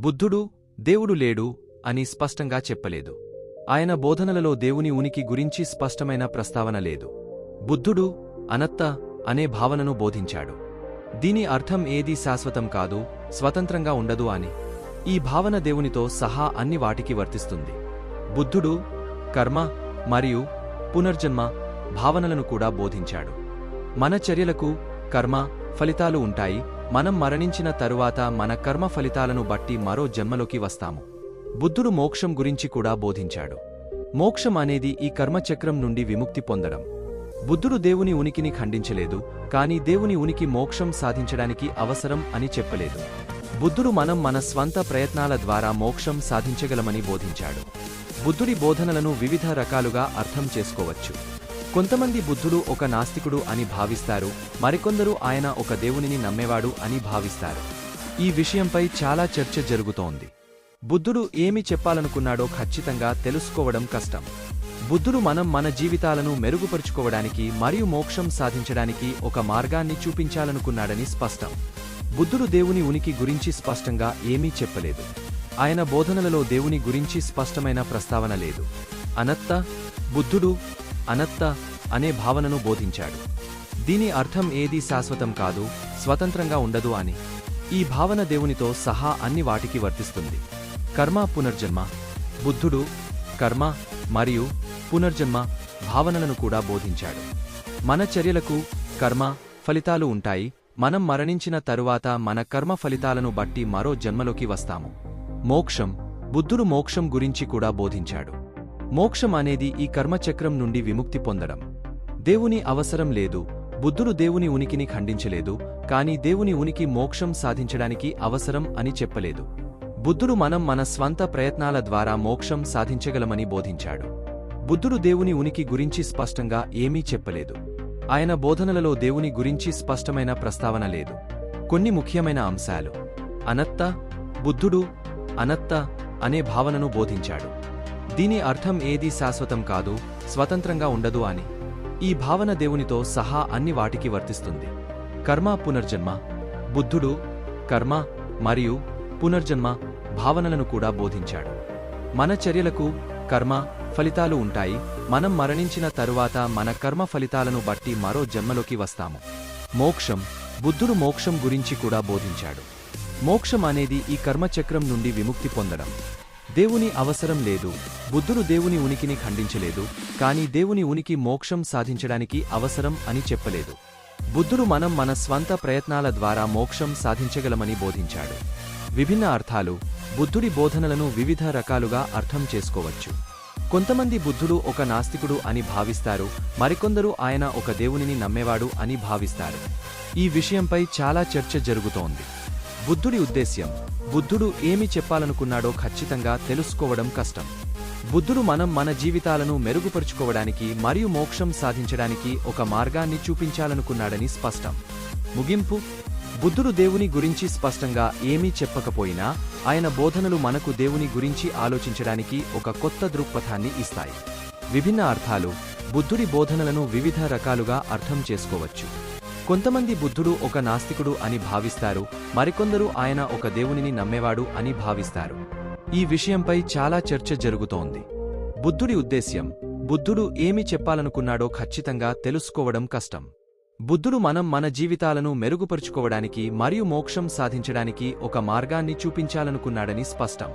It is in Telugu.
బుద్ధుడు దేవుడు లేడు అని స్పష్టంగా చెప్పలేదు. ఆయన బోధనలలో దేవుని ఉనికి గురించి స్పష్టమైన ప్రస్తావన లేదు. బుద్ధుడు అనత్త అనే భావనను బోధించాడు. దీని అర్థం ఏదీ శాశ్వతం కాదు స్వతంత్రంగా ఉండదు అని. ఈ భావన దేవునితో సహా అన్ని వాటికి వర్తిస్తుంది. బుద్ధుడు కర్మ మరియు పునర్జన్మ భావనలను కూడా బోధించాడు. మన చర్యలకు కర్మ ఫలితాలు ఉంటాయి మనం మరణించిన తరువాత మన కర్మ ఫలితాలను బట్టి మరో జన్మలోకి వస్తాము. బుద్ధుడు మోక్షం గురించి కూడా బోధించాడు. మోక్షం అనేది ఈ కర్మచక్రం నుండి విముక్తి పొందడం. బుద్ధుడు దేవుని ఉనికిని ఖండించలేదు కాని దేవుని ఉనికి మోక్షం సాధించడానికి అవసరం అని చెప్పలేదు. బుద్ధుడు మనం మన స్వంత ప్రయత్నాల ద్వారా మోక్షం సాధించగలమని బోధించాడు. బుద్ధుడి బోధనలను వివిధ రకాలుగా అర్థం చేసుకోవచ్చు. కొంతమంది బుద్ధుడు ఒక నాస్తికుడు అని భావిస్తారు మరికొందరు ఆయన ఒక దేవునిని నమ్మేవాడు అని భావిస్తారు. ఈ విషయంపై చాలా చర్చ జరుగుతోంది. బుద్ధుడు ఏమి చెప్పాలనుకున్నాడో ఖచ్చితంగా తెలుసుకోవడం కష్టం. బుద్ధుడు మనం మన జీవితాలను మెరుగుపరుచుకోవడానికి మరియు మోక్షం సాధించడానికి ఒక మార్గాన్ని చూపించాలనుకున్నాడని స్పష్టం. బుద్ధుడు దేవుని ఉనికి గురించి స్పష్టంగా ఏమీ చెప్పలేదు. ఆయన బోధనలలో దేవుని గురించి స్పష్టమైన ప్రస్తావన లేదు. అనత్త బుద్ధుడు అనత్త అనే భావనను బోధించాడు. దీని అర్థం ఏదీ శాశ్వతం కాదు స్వతంత్రంగా ఉండదు అని. ఈ భావన దేవునితో సహా అన్ని వాటికి వర్తిస్తుంది. కర్మ పునర్జన్మ. బుద్ధుడు కర్మ మరియు పునర్జన్మ భావనలను కూడా బోధించాడు. మన చర్యలకు కర్మ ఫలితాలు ఉంటాయి. మనం మరణించిన తరువాత మన కర్మ ఫలితాలను బట్టి మరో జన్మలోకి వస్తాము. మోక్షం. బుద్ధుడు మోక్షం గురించి కూడా బోధించాడు. మోక్షం అనేది ఈ కర్మచక్రం నుండి విముక్తి పొందడం. దేవుని అవసరం లేదు బుద్ధుడు దేవుని ఉనికిని ఖండించలేదు కాని దేవుని ఉనికి మోక్షం సాధించడానికి అవసరం అని చెప్పలేదు. బుద్ధుడు మనం మన స్వంత ప్రయత్నాల ద్వారా మోక్షం సాధించగలమని బోధించాడు. బుద్ధుడు దేవుని ఉనికి గురించి స్పష్టంగా ఏమీ చెప్పలేదు. ఆయన బోధనలలో దేవుని గురించి స్పష్టమైన ప్రస్తావన లేదు. కొన్ని ముఖ్యమైన అంశాలు. అనత్త బుద్ధుడు అనత్త అనే భావనను బోధించాడు. దీని అర్థం ఏదీ శాశ్వతం కాదు స్వతంత్రంగా ఉండదు అని. ఈ భావన దేవునితో సహా అన్ని వాటికి వర్తిస్తుంది. కర్మ పునర్జన్మ. బుద్ధుడు కర్మ మరియు పునర్జన్మ భావనలను కూడా బోధించాడు. మన చర్యలకు కర్మ ఫలితాలు ఉంటాయి. మనం మరణించిన తరువాత మన కర్మ ఫలితాలను బట్టి మరో జన్మలోకి వస్తాము. మోక్షం. బుద్ధుడు మోక్షం గురించి కూడా బోధించాడు. మోక్షం అనేది ఈ కర్మచక్రం నుండి విముక్తి పొందడం. దేవుని అవసరం లేదు. బుద్ధుడు దేవుని ఉనికిని ఖండించలేదు కాని దేవుని ఉనికి మోక్షం సాధించడానికి అవసరం అని చెప్పలేదు. బుద్ధుడు మనం మన స్వంత ప్రయత్నాల ద్వారా మోక్షం సాధించగలమని బోధించాడు. విభిన్న అర్థాలు బుద్ధుడి బోధనలను వివిధ రకాలుగా అర్థం చేసుకోవచ్చు. కొంతమంది బుద్ధుడు ఒక నాస్తికుడు అని భావిస్తారు మరికొందరు ఆయన ఒక దేవునిని నమ్మేవాడు అని భావిస్తారు. ఈ విషయంపై చాలా చర్చ జరుగుతోంది. బుద్ధుడి ఉద్దేశ్యం. బుద్ధుడు ఏమి చెప్పాలనుకున్నాడో ఖచ్చితంగా తెలుసుకోవడం కష్టం. బుద్ధుడు మనం మన జీవితాలను మెరుగుపరుచుకోవడానికి మరియు మోక్షం సాధించడానికి ఒక మార్గాన్ని చూపించాలనుకున్నాడని స్పష్టం. ముగింపు. బుద్ధుడు దేవుని గురించి స్పష్టంగా ఏమీ చెప్పకపోయినా ఆయన బోధనలు మనకు దేవుని గురించి ఆలోచించడానికి ఒక కొత్త దృక్పథాన్ని ఇస్తాయి. విభిన్న అర్థాలు. బుద్ధుడి బోధనలను వివిధ రకాలుగా అర్థం చేసుకోవచ్చు. కొంతమంది బుద్ధుడు ఒక నాస్తికుడు అని భావిస్తారు మరికొందరు ఆయన ఒక దేవునిని నమ్మేవాడు అని భావిస్తారు. ఈ విషయంపై చాలా చర్చ జరుగుతోంది. బుద్ధుడి ఉద్దేశ్యం బుద్ధుడు ఏమి చెప్పాలనుకున్నాడో ఖచ్చితంగా తెలుసుకోవడం కష్టం. బుద్ధుడు మనం మన జీవితాలను మెరుగుపరుచుకోవడానికి మరియు మోక్షం సాధించడానికి ఒక మార్గాన్ని చూపించాలనుకున్నాడని స్పష్టం.